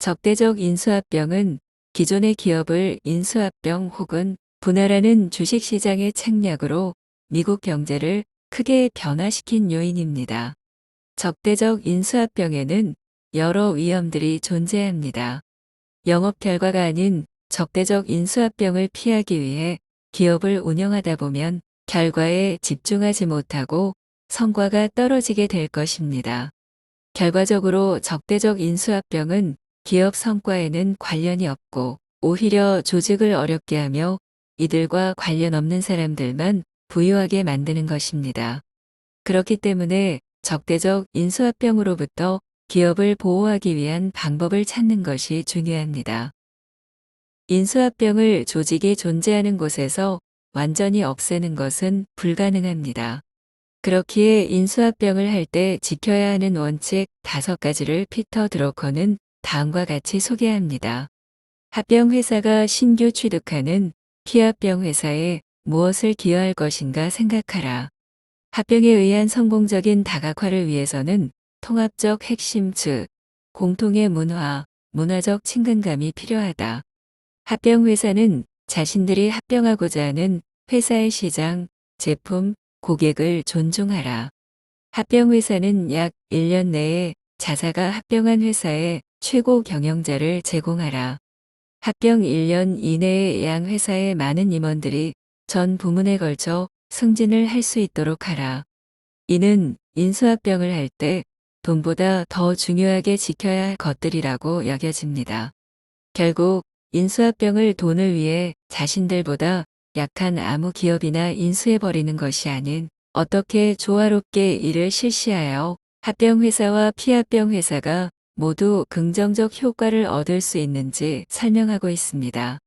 적대적 인수합병은 기존의 기업을 인수합병 혹은 분할하는 주식시장의 책략으로 미국 경제를 크게 변화시킨 요인입니다. 적대적 인수합병에는 여러 위험들이 존재합니다. 영업 결과가 아닌 적대적 인수합병을 피하기 위해 기업을 운영하다 보면 결과에 집중하지 못하고 성과가 떨어지게 될 것입니다. 결과적으로 적대적 인수합병은 기업 성과에는 관련이 없고 오히려 조직을 어렵게 하며 이들과 관련 없는 사람들만 부유하게 만드는 것입니다. 그렇기 때문에 적대적 인수합병으로부터 기업을 보호하기 위한 방법을 찾는 것이 중요합니다. 인수합병을 조직이 존재하는 곳에서 완전히 없애는 것은 불가능합니다. 그렇기에 인수합병을 할 때 지켜야 하는 원칙 다섯 가지를 피터 드로커는 다음과 같이 소개합니다. 합병 회사가 신규 취득하는 피합병 회사에 무엇을 기여할 것인가 생각하라. 합병에 의한 성공적인 다각화를 위해서는 통합적 핵심 즉 공통의 문화, 문화적 친근감이 필요하다. 합병 회사는 자신들이 합병하고자 하는 회사의 시장, 제품, 고객을 존중하라. 합병 회사는 약 1년 내에 자사가 합병한 회사에 최고 경영자를 제공하라. 합병 1년 이내에 양 회사의 많은 임원들이 전 부문에 걸쳐 승진을 할 수 있도록 하라. 이는 인수합병을 할 때 돈보다 더 중요하게 지켜야 할 것들이라고 여겨집니다. 결국 인수합병을 돈을 위해 자신들보다 약한 아무 기업이나 인수해버리는 것이 아닌 어떻게 조화롭게 이를 실시하여 합병회사와 피합병회사가 모두 긍정적 효과를 얻을 수 있는지 설명하고 있습니다.